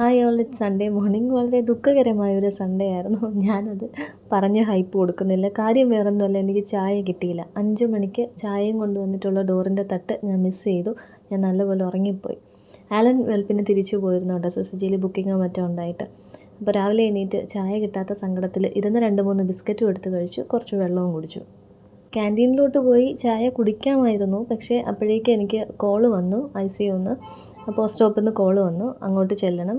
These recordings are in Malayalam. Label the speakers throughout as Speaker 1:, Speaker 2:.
Speaker 1: Hi all it Sunday morning വളരെ ദുഃഖകരമായ ഒരു സൺഡേ ആയിരുന്നു. ഞാനത് പറഞ്ഞ് ഹൈപ്പ് കൊടുക്കുന്നില്ല. കാര്യം വേറൊന്നുമല്ല. എനിക്ക് ചായ കിട്ടിയില്ല. അഞ്ച് മണിക്ക് ചായയും കൊണ്ടുവന്നിട്ടുള്ള ഡോറിന്റെ തട്ട് ഞാൻ മിസ് ചെയ്തു. ഞാൻ നല്ലപോലെ ഉറങ്ങിപ്പോയി. ആലൻ വെൽപ്പിന് തിരിച്ചു പോയിരുന്നു കേട്ടോ. സുസുജിയിൽ ബുക്കിങ്ങോ മറ്റോ ഉണ്ടായിട്ട്. അപ്പോൾ രാവിലെ എണീറ്റ് ചായ കിട്ടാത്ത സങ്കടത്തിൽ ഇരുന്ന് രണ്ട് മൂന്ന് ബിസ്ക്കറ്റും എടുത്ത് കഴിച്ചു. കുറച്ച് വെള്ളവും കുടിച്ചു. ക്യാന്റീനിലോട്ട് പോയി ചായ കുടിക്കാമായിരുന്നു. പക്ഷേ അപ്പോഴേക്ക് എനിക്ക് കോൾ വന്നു. ഐ സി ഒന്ന് പോസ്റ്റ് സ്റ്റോപ്പിൽ നിന്ന് കോൾ വന്നു. അങ്ങോട്ട് ചെല്ലണം.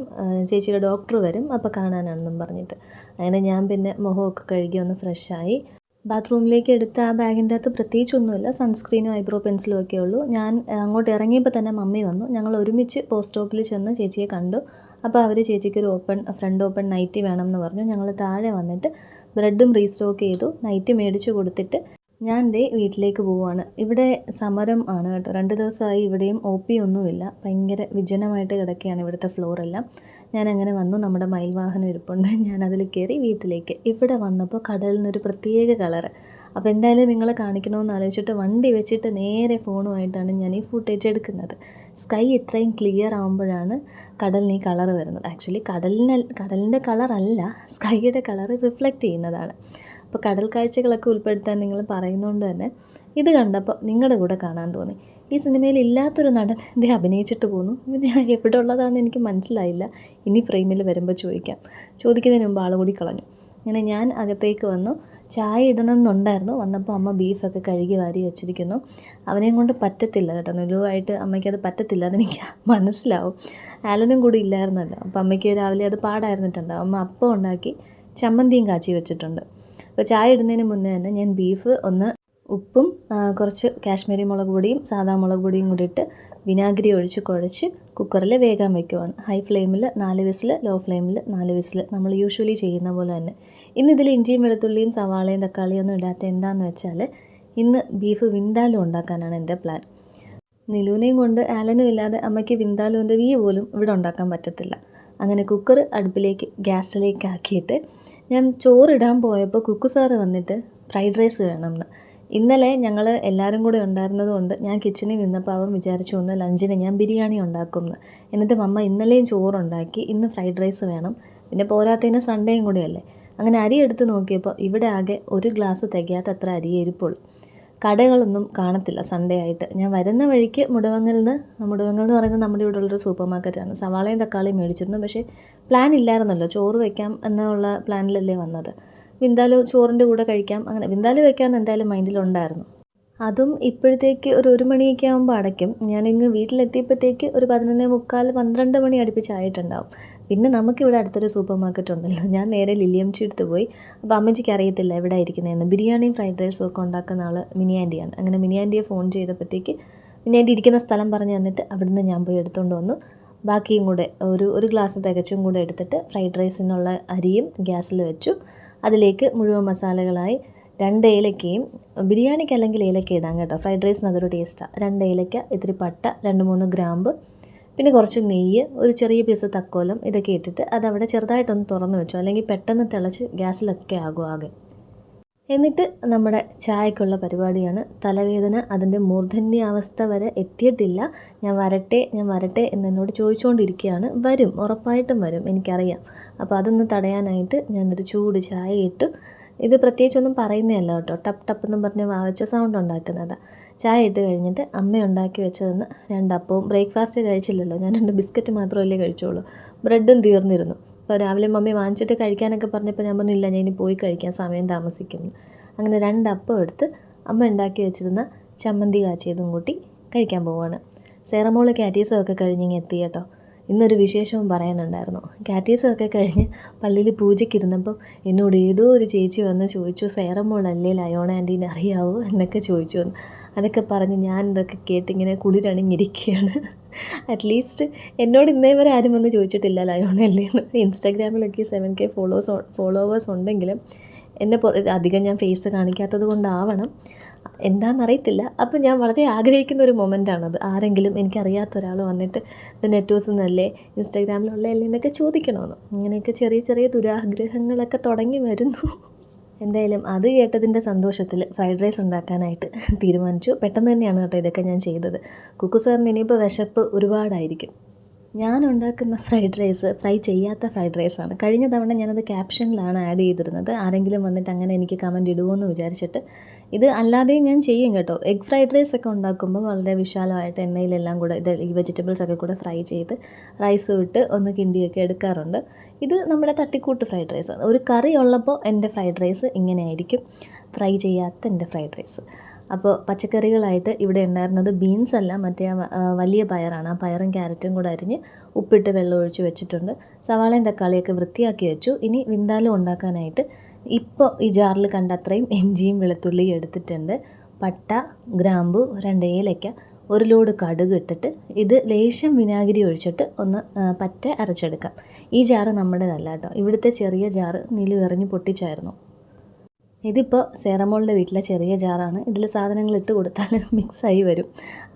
Speaker 1: ചേച്ചിയുടെ ഡോക്ടർ വരും. അപ്പോൾ കാണാനാണെന്നും പറഞ്ഞിട്ട്. അങ്ങനെ ഞാൻ പിന്നെ മുഖമൊക്കെ കഴുകി ഒന്ന് ഫ്രഷായി. ബാത്റൂമിലേക്ക് എടുത്ത ആ ബാഗിന്റെ അകത്ത് പ്രത്യേകിച്ചൊന്നുമില്ല. സൺസ്ക്രീനും ഐബ്രോ പെൻസിലും ഒക്കെ ഉള്ളൂ. ഞാൻ അങ്ങോട്ട് ഇറങ്ങിയപ്പോൾ തന്നെ മമ്മി വന്നു. ഞങ്ങൾ ഒരുമിച്ച് പോസ്റ്റ് സ്റ്റോപ്പിൽ ചെന്ന് ചേച്ചിയെ കണ്ടു. അപ്പോൾ അവർ ചേച്ചിക്ക് ഒരു ഓപ്പൺ ഫ്രണ്ട് ഓപ്പൺ നൈറ്റി വേണം എന്ന് പറഞ്ഞു. ഞങ്ങൾ താഴെ വന്നിട്ട് ബ്രെഡും റീസ്റ്റോക്ക് ചെയ്തു. നൈറ്റി മേടിച്ച് കൊടുത്തിട്ട് ഞാൻ ദേ വീട്ടിലേക്ക് പോവുകയാണ് ഇവിടെ സമരം ആണ് കേട്ടോ. രണ്ട് ദിവസമായി ഇവിടെയും ഒ പി ഒന്നുമില്ല. ഭയങ്കര വിജനമായിട്ട് കിടക്കുകയാണ് ഇവിടുത്തെ ഫ്ലോറെല്ലാം ഞാൻ അങ്ങനെ വന്നു. നമ്മുടെ മയിൽവാഹനം ഇരിപ്പുണ്ട്. ഞാൻ അതിൽ കയറി വീട്ടിലേക്ക്. ഇവിടെ വന്നപ്പോൾ കടലിനൊരു പ്രത്യേക കളറ് അപ്പോൾ എന്തായാലും നിങ്ങളെ കാണിക്കണമെന്ന് ആലോചിച്ചിട്ട് വണ്ടി വെച്ചിട്ട് നേരെ ഫോണുമായിട്ടാണ് ഞാൻ ഈ ഫുട്ടേജ് എടുക്കുന്നത്. സ്കൈ ഇത്രയും ക്ലിയർ ആകുമ്പോഴാണ് കടലിന് ഈ കളറ് വരുന്നത്. ആക്ച്വലി കടലിന് കടലിന്റെ കളറല്ല സ്കൈയുടെ കളറ് റിഫ്ലക്റ്റ് ചെയ്യുന്നതാണ്. അപ്പോൾ കടൽ കാഴ്ചകളൊക്കെ ഉൾപ്പെടുത്താൻ നിങ്ങൾ പറയുന്നതുകൊണ്ട് തന്നെ ഇത് കണ്ടപ്പോൾ നിങ്ങളുടെ കൂടെ കാണാൻ തോന്നി. ഈ സിനിമയിൽ ഇല്ലാത്തൊരു നടൻ ഇത് അഭിനയിച്ചിട്ട് പോന്നു. പിന്നെ എവിടെ ഉള്ളതാണെന്ന് എനിക്ക് മനസ്സിലായില്ല. ഇനി ഫ്രെയിമിൽ വരുമ്പോൾ ചോദിക്കാം. ചോദിക്കുന്നതിന് മുമ്പ് ആൾ കൂടി കളഞ്ഞു. അങ്ങനെ ഞാൻ അകത്തേക്ക് വന്നു. ചായ ഇടണം എന്നുണ്ടായിരുന്നു വന്നപ്പോൾ അമ്മ ബീഫൊക്കെ കഴുകി വാരി വെച്ചിരിക്കുന്നു. അവനെയും കൊണ്ട് പറ്റത്തില്ല കേട്ടോ. നുലുവായിട്ട് അമ്മയ്ക്ക് അത് പറ്റത്തില്ല അതെനിക്ക് മനസ്സിലാവും. ആലനും കൂടി ഇല്ലായിരുന്നല്ലോ. അപ്പോൾ അമ്മയ്ക്ക് രാവിലെ അത് പാടായിരുന്നിട്ടുണ്ട്. അമ്മ അപ്പം ഉണ്ടാക്കി ചമ്മന്തിയും കാച്ചി വെച്ചിട്ടുണ്ട്. അപ്പോൾ ചായ ഇടുന്നതിന് മുന്നേ തന്നെ ഞാൻ ബീഫ് ഒന്ന് ഉപ്പും കുറച്ച് കാശ്മീരി മുളക് പൊടിയും സാധാ മുളക് പൊടിയും കൂടി ഇട്ട് വിനാഗിരി ഒഴിച്ച് കുഴച്ച് കുക്കറിൽ വേഗം വെക്കുവാണ്. ഹൈ ഫ്ലെയിമിൽ നാല് വിസിൽ ലോ ഫ്ലെയിമിൽ നാല് വിസിൽ നമ്മൾ യൂഷ്വലി ചെയ്യുന്ന പോലെ തന്നെ. ഇന്ന് ഇതിൽ ഇഞ്ചിയും വെളുത്തുള്ളിയും സവാളയും തക്കാളിയും ഒന്നും ഇടാത്ത എന്താണെന്ന് വെച്ചാൽ ഇന്ന് ബീഫ് വിന്താലും ഉണ്ടാക്കാനാണ് എന്റെ പ്ലാൻ നിലൂനെയും കൊണ്ട് ആലനും ഇല്ലാതെ അമ്മയ്ക്ക് വിന്താലുവിന്റെ വീ പോലും ഇവിടെ ഉണ്ടാക്കാൻ പറ്റത്തില്ല. അങ്ങനെ കുക്കർ അടുപ്പിലേക്ക് ഗ്യാസിലേക്ക് ആക്കിയിട്ട് ഞാൻ ചോറിടാൻ പോയപ്പോൾ കുക്കു സാറ് വന്നിട്ട് ഫ്രൈഡ് റൈസ് വേണമെന്ന് ഇന്നലെ ഞങ്ങൾ എല്ലാവരും കൂടെ ഉണ്ടായിരുന്നത് കൊണ്ട് ഞാൻ കിച്ചണിൽ നിന്നപ്പോൾ അവൻ വിചാരിച്ചു ഒന്ന് ലഞ്ചിന് ഞാൻ ബിരിയാണി ഉണ്ടാക്കുമെന്ന് എന്നിട്ട് മമ്മ ഇന്നലെയും ചോറുണ്ടാക്കി ഇന്ന് ഫ്രൈഡ് റൈസ് വേണം. പിന്നെ പോരാത്തതിന് സൺഡേയും കൂടെയല്ലേ. അങ്ങനെ അരി എടുത്ത് നോക്കിയപ്പോൾ ഇവിടെ ആകെ ഒരു ഗ്ലാസ് തികയാത്ത അത്ര അരി എരിപ്പുള്ളൂ കടകളൊന്നും കാണത്തില്ല സൺഡേ ആയിട്ട്. ഞാൻ വരുന്ന വഴിക്ക് മുടവങ്ങളിൽ നിന്ന് മുടവങ്ങൾ എന്ന് പറയുന്നത് നമ്മുടെ ഇവിടെ ഉള്ളൊരു സൂപ്പർ മാർക്കറ്റാണ് സവാളയും തക്കാളിയും മേടിച്ചിരുന്നു. പക്ഷേ പ്ലാൻ ഇല്ലായിരുന്നല്ലോ. ചോറ് വയ്ക്കാം എന്നുള്ള പ്ലാനിലല്ലേ വന്നത്. വിന്താലു ചോറിന്റെ കൂടെ കഴിക്കാം. അങ്ങനെ വിന്താലു വയ്ക്കാൻ എന്തായാലും മൈൻഡിലുണ്ടായിരുന്നു അതും ഇപ്പോഴത്തേക്ക് ഒരു ഒരു മണിയൊക്കെ ആകുമ്പോൾ അടയ്ക്കും. ഞാനിങ്ങ് വീട്ടിലെത്തിയപ്പോഴത്തേക്ക് ഒരു പതിനൊന്നേ മുക്കാൽ പന്ത്രണ്ട് മണി അടുപ്പിച്ചായിട്ടുണ്ടാവും പിന്നെ നമുക്കിവിടെ അടുത്തൊരു സൂപ്പർ മാർക്കറ്റ് ഉണ്ടല്ലോ. ഞാൻ നേരെ ലില്ലിയംച്ചി എടുത്ത് പോയി. അപ്പോൾ അമ്മച്ചിക്ക് അറിയത്തില്ല എവിടെ ഇരിക്കുന്നതെന്ന് ബിരിയാണിയും ഫ്രൈഡ് റൈസും ഒക്കെ ഉണ്ടാക്കുന്ന ആൾ മിനി ആന്റിയാണ് അങ്ങനെ മിനി ആന്റിയെ ഫോൺ ചെയ്തപ്പോഴത്തേക്ക് മിനി ആന്റി ഇരിക്കുന്ന സ്ഥലം പറഞ്ഞു തന്നിട്ട് അവിടുന്ന് ഞാൻ പോയി എടുത്തുകൊണ്ട് വന്നു. ബാക്കിയും കൂടെ ഒരു ഒരു ഗ്ലാസ് തികച്ചും കൂടെ എടുത്തിട്ട് ഫ്രൈഡ് റൈസിനുള്ള അരിയും ഗ്യാസിൽ വെച്ചു. അതിലേക്ക് മുഴുവൻ മസാലകളായി രണ്ട് ഏലക്കയും ബിരിയാണിക്ക് അല്ലെങ്കിൽ ഏലക്ക ഇടാം കേട്ടോ. ഫ്രൈഡ് റൈസിന് അതൊരു ടേസ്റ്റാണ് രണ്ട് ഏലക്ക ഇത്തിരി പട്ട രണ്ട് മൂന്ന് ഗ്രാമ്പ് പിന്നെ കുറച്ച് നെയ്യ് ഒരു ചെറിയ പീസ് തക്കോലം ഇതൊക്കെ ഇട്ടിട്ട് അതവിടെ ചെറുതായിട്ടൊന്ന് തുറന്ന് വെച്ചു. അല്ലെങ്കിൽ പെട്ടെന്ന് തിളച്ച് ഗ്യാസിലൊക്കെ ആകും ആകെ. എന്നിട്ട് നമ്മുടെ ചായക്കുള്ള പരിപാടിയാണ്. തലവേദന അതിന്റെ മൂർധന്യാവസ്ഥ വരെ എത്തിയിട്ടില്ല. ഞാൻ വരട്ടെ ഞാൻ വരട്ടെ എന്നോട് ചോദിച്ചുകൊണ്ടിരിക്കുകയാണ് വരും ഉറപ്പായിട്ടും വരും എനിക്കറിയാം. അപ്പോൾ അതൊന്ന് തടയാനായിട്ട് ഞാനൊരു ചൂട് ചായ ഇട്ടു. ഇത് പ്രത്യേകിച്ചൊന്നും പറയുന്നതല്ല കേട്ടോ. ടപ്പ് ടപ്പ് എന്നും പറഞ്ഞ് വാവച്ച സൗണ്ട് ഉണ്ടാക്കുന്നതാണ് ചായ ഇട്ട് കഴിഞ്ഞിട്ട് അമ്മ ഉണ്ടാക്കി വെച്ചതെന്ന് രണ്ടപ്പവും ബ്രേക്ക്ഫാസ്റ്റ് കഴിച്ചില്ലല്ലോ. ഞാൻ രണ്ട് ബിസ്ക്കറ്റ് മാത്രമല്ലേ കഴിച്ചോളൂ ബ്രെഡും തീർന്നിരുന്നു. അപ്പോൾ രാവിലെ മമ്മി വാങ്ങിച്ചിട്ട് കഴിക്കാനൊക്കെ പറഞ്ഞപ്പോൾ ഞാൻ പറഞ്ഞില്ല ഞാൻ ഇനി പോയി കഴിക്കാൻ സമയം താമസിക്കും അങ്ങനെ രണ്ട് അപ്പം എടുത്ത് അമ്മ ഉണ്ടാക്കി വെച്ചിരുന്ന ചമ്മന്തി കാച്ചിയതും കൂട്ടി കഴിക്കാൻ പോവാണ്. സേറമോൾ കാറ്റീസും ഒക്കെ കഴിഞ്ഞിങ്ങ് എത്തി കേട്ടോ. ഇന്നൊരു വിശേഷവും പറയാനുണ്ടായിരുന്നു. കാറ്റീസൊക്കെ കഴിഞ്ഞ് പള്ളിയിൽ പൂജയ്ക്കിരുന്നപ്പം എന്നോട് ഏതോ ഒരു ചേച്ചി വന്ന് ചോദിച്ചു സേറമോളല്ലേ ലയോണ ആന്റീനെ അറിയാവോ? എന്നൊക്കെ ചോദിച്ചു എന്ന് അതൊക്കെ പറഞ്ഞ് ഞാൻ ഇതൊക്കെ കേട്ടിങ്ങനെ കുളിരണിഞ്ഞിരിക്കുകയാണ്. അറ്റ്ലീസ്റ്റ് എന്നോട് ഇന്നേ വരെ ആരും വന്ന് ചോദിച്ചിട്ടില്ല ലയോണല്ലേ എന്ന്. ഇൻസ്റ്റാഗ്രാമിലൊക്കെ സെവൻ കെ ഫോളോവേഴ്സ് ഫോളോവേഴ്സ് ഉണ്ടെങ്കിലും എന്നെ അധികം ഞാൻ ഫേസ് കാണിക്കാത്തത് കൊണ്ടാവണം. എന്താണെന്നറിയത്തില്ല അപ്പോൾ ഞാൻ വളരെ ആഗ്രഹിക്കുന്ന ഒരു മൊമെന്റാണത് ആരെങ്കിലും എനിക്കറിയാത്ത ഒരാൾ വന്നിട്ട് ഇത് നെറ്റോസ് എന്നല്ലേ ഇൻസ്റ്റാഗ്രാമിലുള്ളതല്ലേ എന്നൊക്കെ ചോദിക്കണമെന്ന് അങ്ങനെയൊക്കെ ചെറിയ ചെറിയ ദുരാഗ്രഹങ്ങളൊക്കെ തുടങ്ങി വരുന്നു. എന്തായാലും അത് കേട്ടതിന്റെ സന്തോഷത്തിൽ ഫ്രൈഡ് റൈസ് ഉണ്ടാക്കാനായിട്ട് തീരുമാനിച്ചു. പെട്ടെന്ന് തന്നെയാണ് കേട്ടോ ഇതൊക്കെ ഞാൻ ചെയ്തത്. കുക്കു സാറിന് ഇനിയിപ്പോൾ വിശപ്പ് ഒരുപാടായിരിക്കും. ഞാൻ ഉണ്ടാക്കുന്ന ഫ്രൈഡ് റൈസ് ഫ്രൈ ചെയ്യാത്ത ഫ്രൈഡ് റൈസാണ് കഴിഞ്ഞ തവണ ഞാനത് ക്യാപ്ഷനിലാണ് ആഡ് ചെയ്തിരുന്നത്. ആരെങ്കിലും വന്നിട്ട് അങ്ങനെ എനിക്ക് കമന്റ് ഇടുമോ എന്ന് വിചാരിച്ചിട്ട്. ഇത് അല്ലാതെയും ഞാൻ ചെയ്യും കേട്ടോ. എഗ് ഫ്രൈഡ് റൈസ് ഒക്കെ ഉണ്ടാക്കുമ്പോൾ വളരെ വിശാലമായിട്ട് എണ്ണയിലെല്ലാം കൂടെ ഇത് ഈ വെജിറ്റബിൾസ് ഒക്കെ കൂടെ ഫ്രൈ ചെയ്ത് റൈസ് ഇട്ട് ഒന്ന് കിണ്ടിയൊക്കെ എടുക്കാറുണ്ട്. ഇത് നമ്മുടെ തട്ടിക്കൂട്ട് ഫ്രൈഡ് റൈസ് ഒരു കറി ഉള്ളപ്പോൾ എന്റെ ഫ്രൈഡ് റൈസ് ഇങ്ങനെയായിരിക്കും ഫ്രൈ ചെയ്യാത്ത എന്റെ ഫ്രൈഡ് റൈസ് അപ്പോൾ പച്ചക്കറികളായിട്ട് ഇവിടെ ഉണ്ടായിരുന്നത് ബീൻസ് അല്ല മറ്റേ വലിയ പയറാണ്. ആ പയറും ക്യാരറ്റും കൂടെ അരിഞ്ഞ് ഉപ്പിട്ട് വെള്ളം ഒഴിച്ച് വെച്ചിട്ടുണ്ട്. സവാളയും തക്കാളിയൊക്കെ വൃത്തിയാക്കി വെച്ചു. ഇനി വിന്താലും ഉണ്ടാക്കാനായിട്ട് ഇപ്പോൾ ഈ ജാറിൽ കണ്ട അത്രയും ഇഞ്ചിയും വെളുത്തുള്ളിയും എടുത്തിട്ടുണ്ട്. പട്ട ഗ്രാമ്പു രണ്ട് ഏലയ്ക്ക ഒരു ലോഡ് കടുക് ഇട്ടിട്ട് ഇത് ലേശം വിനാഗിരി ഒഴിച്ചിട്ട് ഒന്ന് പറ്റ അരച്ചെടുക്കാം. ഈ ജാറ് നമ്മുടേതല്ല കേട്ടോ. ഇവിടുത്തെ ചെറിയ ജാറ് നിലു എറിഞ്ഞ് പൊട്ടിച്ചായിരുന്നു. ഇതിപ്പോൾ സേറമോളുടെ വീട്ടിലെ ചെറിയ ജാറാണ്. ഇതിൽ സാധനങ്ങൾ ഇട്ട് കൊടുത്താൽ മിക്സായി വരും.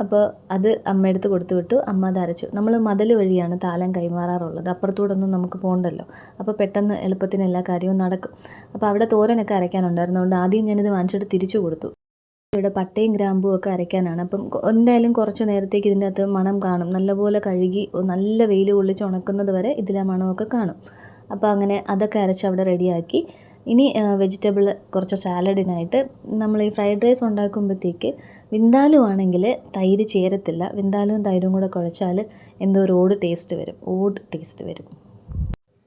Speaker 1: അപ്പോൾ അത് അമ്മയെടുത്ത് കൊടുത്തു വിട്ടു. അമ്മ അത് അരച്ചു. നമ്മൾ മതിൽ വഴിയാണ് താലം കൈമാറാറുള്ളത്. അപ്പുറത്തൂടൊന്നും നമുക്ക് പോകണ്ടല്ലോ അപ്പോൾ പെട്ടെന്ന് എളുപ്പത്തിന് എല്ലാ കാര്യവും നടക്കും. അപ്പോൾ അവിടെ തോരനൊക്കെ അരയ്ക്കാനുണ്ടായിരുന്നതുകൊണ്ട് ആദ്യം ഞാനിത് വാങ്ങിച്ചിട്ട് തിരിച്ചു കൊടുത്തു. ഇവിടെ പട്ടയും ഗ്രാമ്പും ഒക്കെ അരയ്ക്കാനാണ്. അപ്പം എന്തായാലും കുറച്ച് നേരത്തേക്ക് ഇതിന്റെ അകത്ത് മണം കാണും. നല്ലപോലെ കഴുകി നല്ല വെയിൽ കൊള്ളിച്ച് ഉണക്കുന്നത് വരെ ഇതിലെ മണമൊക്കെ കാണും. അപ്പോൾ അങ്ങനെ അതൊക്കെ അരച്ച് അവിടെ റെഡിയാക്കി. ഇനി വെജിറ്റബിൾ കുറച്ച് സാലഡിനായിട്ട് നമ്മൾ ഈ ഫ്രൈഡ് റൈസ് ഉണ്ടാക്കുമ്പോഴത്തേക്ക് വിന്താലു ആണെങ്കിൽ തൈര് ചേരത്തില്ല. വിന്താലും തൈരും കൂടെ കുഴച്ചാൽ എന്തോ ഒരു ഓട് ടേസ്റ്റ് വരും. ഓട് ടേസ്റ്റ് വരും.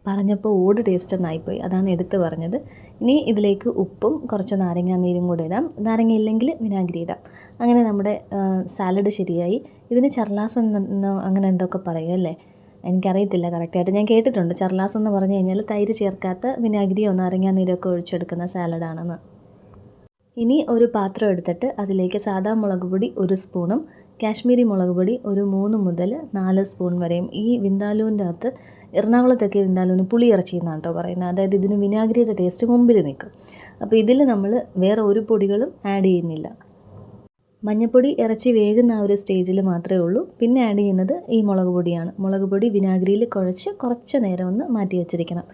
Speaker 1: പറഞ്ഞപ്പോൾ ഓട് ടേസ്റ്റ് എന്നായിപ്പോയി. അതാണ് എടുത്ത് പറഞ്ഞത്. ഇനി ഇതിലേക്ക് ഉപ്പും കുറച്ച് നാരങ്ങ നീരും കൂടെ ഇടാം. നാരങ്ങ ഇല്ലെങ്കിൽ വിനാഗിരി ഇടാം. അങ്ങനെ നമ്മുടെ സാലഡ് ശരിയായി. ഇതിന് ചർലാസ് അങ്ങനെ എന്തൊക്കെ പറയും അല്ലേ? എനിക്കറിയത്തില്ല കറക്റ്റായിട്ട്. ഞാൻ കേട്ടിട്ടുണ്ട്. ചർലാസ് എന്ന് പറഞ്ഞു കഴിഞ്ഞാൽ തൈര് ചേർക്കാത്ത വിനാഗിരിയോ നാരങ്ങാ നീരൊക്കെ ഒഴിച്ചെടുക്കുന്ന സാലഡാണെന്ന്. ഇനി ഒരു പാത്രം എടുത്തിട്ട് അതിലേക്ക് സാദാ മുളക് പൊടി ഒരു സ്പൂണും കാശ്മീരി മുളക് പൊടി ഒരു മൂന്ന് മുതൽ നാല് സ്പൂൺ വരെയും ഈ വിന്താലുവിന്റെ അകത്ത് എറണാകുളത്തൊക്കെ വിന്താലുവിന് പുളിയിറച്ചി എന്നാണ് കേട്ടോ പറയുന്നത്. അതായത് ഇതിന് വിനാഗിരിയുടെ ടേസ്റ്റ് മുമ്പിൽ നിൽക്കും. അപ്പോൾ ഇതിൽ നമ്മൾ വേറെ ഒരു പൊടികളും ആഡ് ചെയ്യുന്നില്ല. മഞ്ഞൾപ്പൊടി ഇറച്ചി വേകുന്ന ആ ഒരു സ്റ്റേജിൽ മാത്രമേ ഉള്ളൂ. പിന്നെ ആഡ് ചെയ്യുന്നത് ഈ മുളക് പൊടിയാണ്. മുളക് പൊടി വിനാഗിരിയിൽ കുഴച്ച് കുറച്ച് നേരം ഒന്ന് മാറ്റി വെച്ചിരിക്കണം.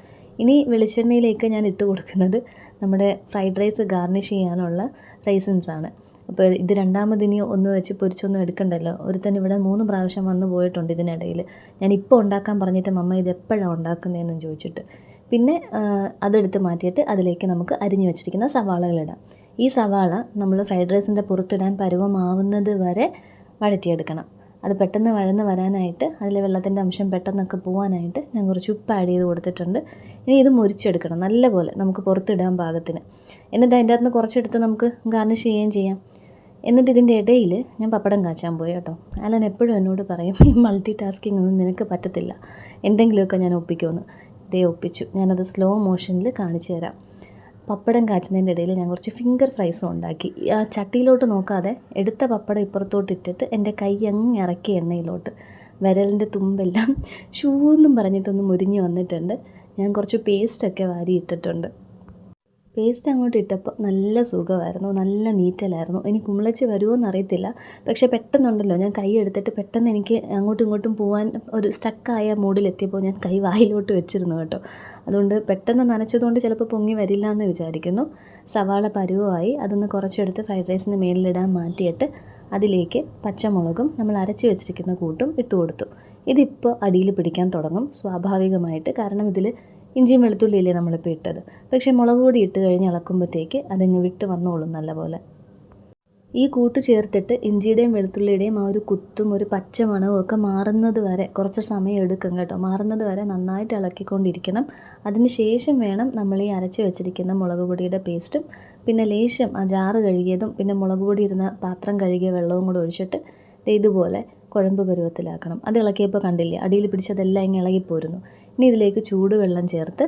Speaker 1: ഇനി വെളിച്ചെണ്ണയിലേക്ക് ഞാൻ ഇട്ട് കൊടുക്കുന്നത് നമ്മുടെ ഫ്രൈഡ് റൈസ് ഗാർണിഷ് ചെയ്യാനുള്ള റൈസൻസ് ആണ്. അപ്പോൾ ഇത് രണ്ടാമതിനി ഒന്ന് വെച്ച് പൊരിച്ചൊന്നും എടുക്കണ്ടല്ലോ. ഒരുത്തൻ ഇവിടെ മൂന്ന് പ്രാവശ്യം വന്നു പോയിട്ടുണ്ട് ഇതിനിടയിൽ ഞാൻ ഇപ്പോൾ ഉണ്ടാക്കാൻ പറഞ്ഞിട്ട് മമ്മ ഇത് എപ്പോഴാണ് ഉണ്ടാക്കുന്നതെന്ന് ചോദിച്ചിട്ട്. പിന്നെ അതെടുത്ത് മാറ്റിയിട്ട് അതിലേക്ക് നമുക്ക് അരിഞ്ഞു വെച്ചിരിക്കുന്ന സവാളകളിടാം ഈ സവാള നമ്മൾ ഫ്രൈഡ് റൈസിന്റെ പുറത്തിടാൻ പരുവമാവുന്നത് വരെ വഴറ്റിയെടുക്കണം. അത് പെട്ടെന്ന് വഴന്ന് വരാനായിട്ട് അതിലെ വെള്ളത്തിന്റെ അംശം പെട്ടെന്നൊക്കെ പോകാനായിട്ട് ഞാൻ കുറച്ച് ഉപ്പ് ആഡ് ചെയ്ത് കൊടുത്തിട്ടുണ്ട്. ഇനി ഇത് മുരിച്ചെടുക്കണം നല്ലപോലെ നമുക്ക് പുറത്തിടാൻ പാകത്തിന്. എന്നിട്ട് അതിന്റെ അകത്ത് കുറച്ചെടുത്ത് നമുക്ക് ഗാർണിഷ് ചെയ്യുകയും ചെയ്യാം. എന്നിട്ട് ഇതിന്റെ ഇടയിൽ ഞാൻ പപ്പടം കാച്ചാൻ പോയി കേട്ടോ. അലൻ എപ്പോഴും എന്നോട് പറയും ഈ മൾട്ടി ടാസ്കിംഗ് ഒന്നും നിനക്ക് പറ്റത്തില്ല. എന്തെങ്കിലുമൊക്കെ ഞാൻ ഒപ്പിക്കുമെന്ന്. ദേ ഒപ്പിച്ചു. ഞാനത് സ്ലോ മോഷനിൽ കാണിച്ചു തരാം. പപ്പടം കാച്ചുന്നതിന്റെ ഇടയിൽ ഞാൻ കുറച്ച് ഫിംഗർ ഫ്രൈസും ഉണ്ടാക്കി. ആ ചട്ടിയിലോട്ട് നോക്കാതെ എടുത്ത പപ്പടം ഇപ്പുറത്തോട്ട് ഇട്ടിട്ട് എന്റെ കൈ അങ്ങ് ഇറക്കി എണ്ണയിലോട്ട്. വിരലിന്റെ തുമ്പെല്ലാം ഷൂന്നും പറഞ്ഞിട്ടൊന്ന് മുരിഞ്ഞ് വന്നിട്ടുണ്ട്. ഞാൻ കുറച്ച് പേസ്റ്റൊക്കെ വാരി ഇട്ടിട്ടുണ്ട്. പേസ്റ്റ് അങ്ങോട്ട് ഇട്ടപ്പോൾ നല്ല സുഖമായിരുന്നു നല്ല നീറ്റലായിരുന്നു. ഇനി കുമിളച്ച് വരുമോ എന്നറിയത്തില്ല പക്ഷേ പെട്ടെന്നുണ്ടല്ലോ ഞാൻ കൈ എടുത്തിട്ട് പെട്ടെന്ന് എനിക്ക് അങ്ങോട്ടും ഇങ്ങോട്ടും പോകാൻ ഒരു സ്റ്റക്കായ മൂഡിലെത്തിയപ്പോൾ ഞാൻ കൈ വായിലോട്ട് വെച്ചിരുന്നു കേട്ടോ. അതുകൊണ്ട് പെട്ടെന്ന് നനച്ചതുകൊണ്ട് ചിലപ്പോൾ പൊങ്ങി വരില്ല എന്ന് വിചാരിക്കുന്നു. സവാള പരുവമായി അതൊന്ന് കുറച്ചെടുത്ത് ഫ്രൈഡ് റൈസിന് മേലിലിടാൻ മാറ്റിയിട്ട് അതിലേക്ക് പച്ചമുളകും നമ്മൾ അരച്ച് വെച്ചിരിക്കുന്ന കൂട്ടും ഇട്ട് കൊടുത്തു ഇതിപ്പോൾ അടിയിൽ പിടിക്കാൻ തുടങ്ങും സ്വാഭാവികമായിട്ട്. കാരണം ഇതിൽ ഇഞ്ചിയും വെളുത്തുള്ളിയില്ലേ നമ്മളിപ്പോൾ ഇട്ടത്? പക്ഷേ മുളക് പൊടി ഇട്ട് കഴിഞ്ഞ് ഇളക്കുമ്പോഴത്തേക്ക് അതങ്ങ് വിട്ട് വന്നോളും നല്ലപോലെ. ഈ കൂട്ട് ചേർത്തിട്ട് ഇഞ്ചിയുടെയും വെളുത്തുള്ളിയുടെയും ആ ഒരു കുത്തും ഒരു പച്ച മണവും ഒക്കെ മാറുന്നത് വരെ കുറച്ച് സമയം എടുക്കും കേട്ടോ. മാറുന്നത് വരെ നന്നായിട്ട് ഇളക്കിക്കൊണ്ടിരിക്കണം. അതിന് ശേഷം വേണം നമ്മൾ ഈ അരച്ച് വെച്ചിരിക്കുന്ന മുളക് പൊടിയുടെ പേസ്റ്റും പിന്നെ ലേശം ആ ജാറ് കഴുകിയതും പിന്നെ മുളക് പൊടി ഇരുന്ന പാത്രം കഴുകിയ വെള്ളവും കൂടെ ഒഴിച്ചിട്ട് ഇതുപോലെ കുഴമ്പ് പരുവത്തിലാക്കണം. അത് ഇളക്കിയപ്പോൾ കണ്ടില്ലേ അടിയിൽ പിടിച്ചതെല്ലാം ഇങ്ങനെ ഇളകിപ്പോരുന്നു. ഇനി ഇതിലേക്ക് ചൂടുവെള്ളം ചേർത്ത്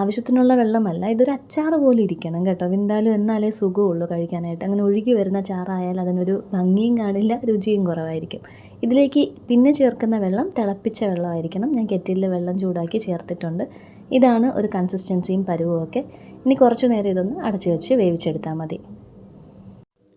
Speaker 1: ആവശ്യത്തിനുള്ള വെള്ളമല്ല ഇതൊരു അച്ചാർ പോലെ ഇരിക്കണം കേട്ടോ. എന്തായാലും എന്നാലേ സുഖമുള്ളൂ കഴിക്കാനായിട്ട്. അങ്ങനെ ഒഴുകി വരുന്ന ചാറായാൽ അതിനൊരു ഭംഗിയും കാണില്ല രുചിയും കുറവായിരിക്കും. ഇതിലേക്ക് പിന്നെ ചേർക്കുന്ന വെള്ളം തിളപ്പിച്ച വെള്ളമായിരിക്കണം. ഞാൻ കെറ്റിലെ വെള്ളം ചൂടാക്കി ചേർത്തിട്ടുണ്ട്. ഇതാണ് ഒരു കൺസിസ്റ്റൻസിയും പരുവും ഒക്കെ. ഇനി കുറച്ച് നേരം ഇതൊന്ന് അടച്ചു വെച്ച് വേവിച്ചെടുത്താൽ മതി.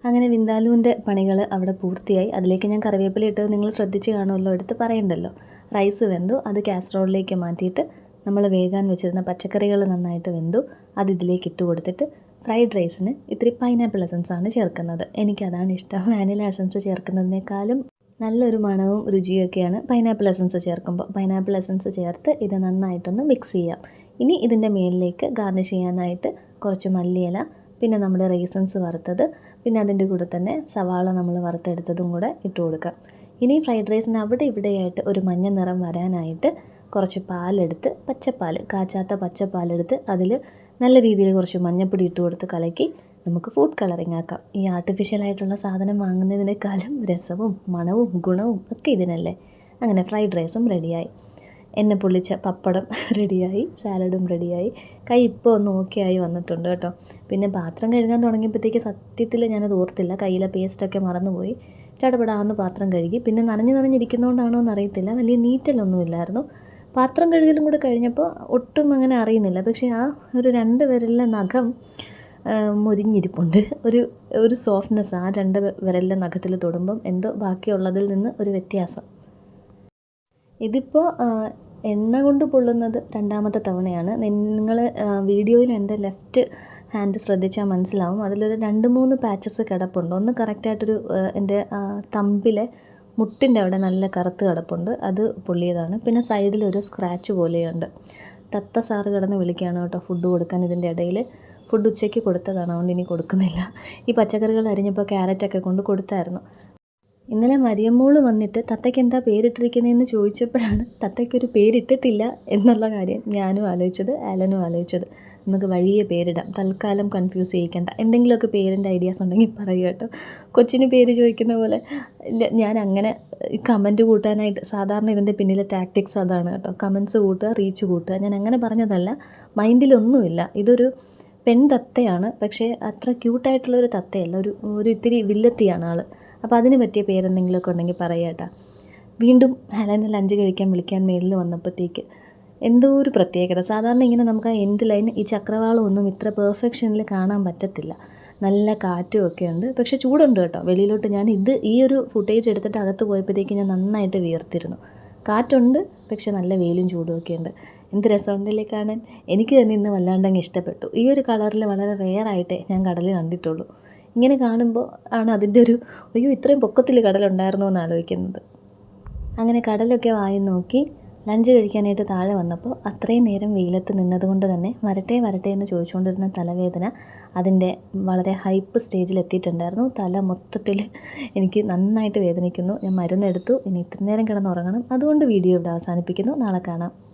Speaker 1: അങ്ങനെ വിന്താലുവിന്റെ പണികൾ അവിടെ പൂർത്തിയായി. അതിലേക്ക് ഞാൻ കറിവേപ്പില ഇട്ടത് നിങ്ങൾ ശ്രദ്ധിച്ച് കാണുമല്ലോ എടുത്ത് പറയണ്ടല്ലോ. റൈസ് വെന്തു. അത് കാസറോളിലേക്ക് മാറ്റിയിട്ട് നമ്മൾ വേകാൻ വെച്ചിരുന്ന പച്ചക്കറികൾ നന്നായിട്ട് വെന്തു. അത് ഇതിലേക്ക് ഇട്ട് കൊടുത്തിട്ട് ഫ്രൈഡ് റൈസിന് ഇത്തിരി പൈനാപ്പിൾ എസൻസ് ആണ് ചേർക്കുന്നത്. എനിക്കതാണ് ഇഷ്ടം. വാനില എസൻസ് ചേർക്കുന്നതിനേക്കാളും നല്ലൊരു മണവും രുചിയൊക്കെയാണ് പൈനാപ്പിൾ എസൻസ് ചേർക്കുമ്പോൾ. പൈനാപ്പിൾ എസൻസ് ചേർത്ത് ഇത് നന്നായിട്ടൊന്ന് മിക്സ് ചെയ്യാം. ഇനി ഇതിന്റെ മേലിലേക്ക് ഗാർണിഷ് ചെയ്യാനായിട്ട് കുറച്ച് മല്ലിയില പിന്നെ നമ്മുടെ റേസൻസ് വറുത്തത് പിന്നെ അതിന്റെ കൂടെ തന്നെ സവാള നമ്മൾ വറുത്തെടുത്തതും കൂടെ ഇട്ട് കൊടുക്കാം. ഇനി ഫ്രൈഡ് റൈസിന് അവിടെ ഇവിടെയായിട്ട് ഒരു മഞ്ഞ നിറം വരാനായിട്ട് കുറച്ച് പാലെടുത്ത് പച്ചപ്പാൽ കാച്ചാത്ത പച്ചപ്പാലെടുത്ത് അതിൽ നല്ല രീതിയിൽ കുറച്ച് മഞ്ഞപ്പൊടി ഇട്ട് കൊടുത്ത് കലക്കി നമുക്ക് ഫുഡ് കളറിങ് ആക്കാം. ഈ ആർട്ടിഫിഷ്യലായിട്ടുള്ള സാധനം വാങ്ങുന്നതിനേക്കാളും രസവും മണവും ഗുണവും ഒക്കെ ഇതിനല്ലേ. അങ്ങനെ ഫ്രൈഡ് റൈസും റെഡിയായി എണ്ണ പൊള്ളിച്ച പപ്പടം റെഡിയായി സാലഡും റെഡിയായി കൈ ഇപ്പോൾ ഒന്ന് ഓക്കെ ആയി വന്നിട്ടുണ്ട് കേട്ടോ. പിന്നെ പാത്രം കഴുകാൻ തുടങ്ങിയപ്പോഴത്തേക്ക് സത്യത്തിൽ ഞാനത് ഓർത്തില്ല. കയ്യിലെ പേസ്റ്റൊക്കെ മറന്നുപോയി. ചടപടാന്ന് പാത്രം കഴുകി. പിന്നെ നനഞ്ഞ് നനഞ്ഞിരിക്കുന്നതുകൊണ്ടാണോ എന്ന് അറിയത്തില്ല വലിയ നീറ്റലൊന്നും ഇല്ലായിരുന്നു. പാത്രം കഴുകലും കൂടെ കഴിഞ്ഞപ്പോൾ ഒട്ടും അങ്ങനെ അറിയുന്നില്ല. പക്ഷേ ആ ഒരു രണ്ട് വിരലിലെ നഖം മുരിഞ്ഞിരിപ്പുണ്ട്. ഒരു ഒരു സോഫ്റ്റ്നെസ് ആ രണ്ട് വിരലിലെ നഖത്തിൽ തൊടുമ്പം എന്തോ ബാക്കിയുള്ളതിൽ നിന്ന് ഒരു വ്യത്യാസം. ഇതിപ്പോൾ എണ്ണ കൊണ്ട് പൊള്ളുന്നത് രണ്ടാമത്തെ തവണയാണ്. നിങ്ങൾ വീഡിയോയിൽ എന്റെ ലെഫ്റ്റ് ഹാൻഡ് ശ്രദ്ധിച്ചാൽ മനസ്സിലാവും. അതിലൊരു രണ്ട് മൂന്ന് പാച്ചസ് കിടപ്പുണ്ട്. ഒന്ന് കറക്റ്റായിട്ടൊരു എന്റെ തമ്പിലെ മുട്ടിന്റെ അവിടെ നല്ല കറുത്ത് കിടപ്പുണ്ട്. അത് പൊള്ളിയതാണ്. പിന്നെ സൈഡിൽ ഒരു സ്ക്രാച്ച് പോലെയുണ്ട്. തത്ത സാറ് കിടന്ന് വിളിക്കുകയാണ് കേട്ടോ ഫുഡ് കൊടുക്കാൻ ഇതിന്റെ ഇടയിൽ. ഫുഡ് ഉച്ചയ്ക്ക് കൊടുത്തതാണ്. അതുകൊണ്ട് ഇനി കൊടുക്കുന്നില്ല. ഈ പച്ചക്കറികൾ അരിഞ്ഞപ്പോൾ ക്യാരറ്റൊക്കെ കൊണ്ട് കൊടുത്തായിരുന്നു. ഇന്നലെ മരിയമ്മോൾ വന്നിട്ട് തത്തയ്ക്ക് എന്താ പേരിട്ടിരിക്കുന്നതെന്ന് ചോദിച്ചപ്പോഴാണ് തത്തയ്ക്കൊരു പേരിട്ടിട്ടില്ല എന്നുള്ള കാര്യം ഞാനും ആലോചിച്ചത് ആലനും ആലോചിച്ചത്. നമുക്ക് വഴിയെ പേരിടാം തൽക്കാലം കൺഫ്യൂസ് ചെയ്യിക്കണ്ട. എന്തെങ്കിലുമൊക്കെ പേരിന്റെ ഐഡിയാസ് ഉണ്ടെങ്കിൽ പറയുക കേട്ടോ. കൊച്ചിന് പേര് ചോദിക്കുന്ന പോലെ ഇല്ല ഞാൻ അങ്ങനെ കമന്റ് കൂട്ടാനായിട്ട് സാധാരണ ഇതിന്റെ പിന്നിലെ ടാക്ടിക്സ് അതാണ് കേട്ടോ. കമൻസ് കൂട്ടുക റീച്ച് കൂട്ടുക. ഞാൻ അങ്ങനെ പറഞ്ഞതല്ല മൈൻഡിലൊന്നുമില്ല ഇതൊരു പെൺ തത്തയാണ് പക്ഷേ അത്ര ക്യൂട്ടായിട്ടുള്ളൊരു തത്തയല്ല. ഒരു ഒരു ഇത്തിരി വില്ലത്തിയാണ് ആൾ അപ്പോൾ അതിന് പറ്റിയ പേരെന്തെങ്കിലുമൊക്കെ ഉണ്ടെങ്കിൽ പറയാട്ടാ വീണ്ടും ഹലനെ ലഞ്ച് കഴിക്കാൻ വിളിക്കാൻ മേളിൽ വന്നപ്പോഴത്തേക്ക് എന്തോ ഒരു പ്രത്യേകത. സാധാരണ ഇങ്ങനെ നമുക്ക് ആ എൻഡ് ലൈൻ ഈ ചക്രവാളം ഒന്നും ഇത്ര പെർഫെക്ഷനിൽ കാണാൻ പറ്റത്തില്ല. നല്ല കാറ്റും ഒക്കെ ഉണ്ട്. പക്ഷേ ചൂടുണ്ട് കേട്ടോ. വെളിയിലോട്ട് ഞാൻ ഇത് ഈ ഒരു ഫുട്ടേജ് എടുത്തിട്ട് അകത്ത് പോയപ്പോഴത്തേക്ക് ഞാൻ നന്നായിട്ട് വിയർത്തിരുന്നു. കാറ്റുണ്ട് പക്ഷെ നല്ല വെയിലും ചൂടും ഒക്കെ ഉണ്ട്. എന്ത് രസമുണ്ടല്ലേ കാണാൻ? എനിക്ക് തന്നെ ഇന്ന് വല്ലാണ്ടങ്ങ് ഇഷ്ടപ്പെട്ടു. ഈ ഒരു കളറിൽ വളരെ റെയറായിട്ടേ ഞാൻ കടലിൽ കണ്ടിട്ടുള്ളൂ. ഇങ്ങനെ കാണുമ്പോൾ ആണ് അതിന്റെ ഒരു അയ്യോ ഇത്രയും പൊക്കത്തിൽ കടലുണ്ടായിരുന്നോ എന്ന് ആലോചിക്കുന്നത്. അങ്ങനെ കടലൊക്കെ വായി നോക്കി ലഞ്ച് കഴിക്കാനായിട്ട് താഴെ വന്നപ്പോൾ അത്രയും നേരം വെയിലത്ത് നിന്നതുകൊണ്ട് തന്നെ വരട്ടെ വരട്ടെ എന്ന് ചോദിച്ചുകൊണ്ടിരുന്ന തലവേദന അതിന്റെ വളരെ ഹൈപ്പ് സ്റ്റേജിൽ എത്തിയിട്ടുണ്ടായിരുന്നു. തല മൊത്തത്തിൽ എനിക്ക് നന്നായിട്ട് വേദനിക്കുന്നു. ഞാൻ മരുന്നെടുത്തു. ഇനി ഇത്ര നേരം കിടന്നുറങ്ങണം. അതുകൊണ്ട് വീഡിയോ ഇവിടെ അവസാനിപ്പിക്കുന്നു. നാളെ കാണാം.